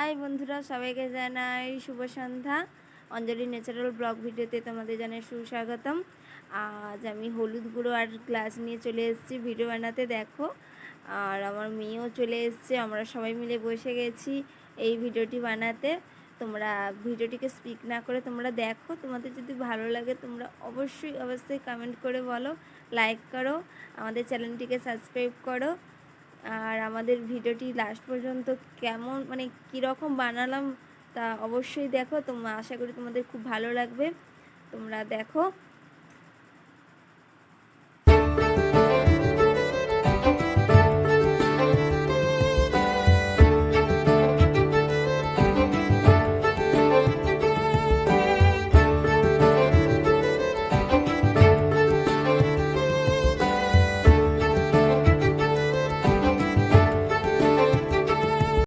High বন্ধুরা, সবাইকে জানাই শুভ সন্ধ্যা। অঞ্জলি ন্যাচারাল ব্লগ ভিডিওতে তোমাদের জানাই সুস্বাগতম। আজ আমি হলুদ গুঁড়ো আর গ্লাস নিয়ে চলে এসেছি ভিডিও বানাতে, দেখো। আর আমার মেয়েও চলে এসছে, আমরা সবাই মিলে বসে গেছি এই ভিডিওটি বানাতে। তোমরা ভিডিওটিকে স্পিক না করে তোমরা দেখো, তোমাদের যদি ভালো লাগে তোমরা অবশ্যই অবশ্যই কমেন্ট করে বলো লাইক করো, আমাদের চ্যানেলটিকে সাবস্ক্রাইব করো। আর আমাদের ভিডিওটি লাস্ট পর্যন্ত কেমন মানে কীরকম বানালাম তা অবশ্যই দেখো। তোমরা আশা করি তোমাদের খুব ভালো লাগবে। তোমরা দেখো।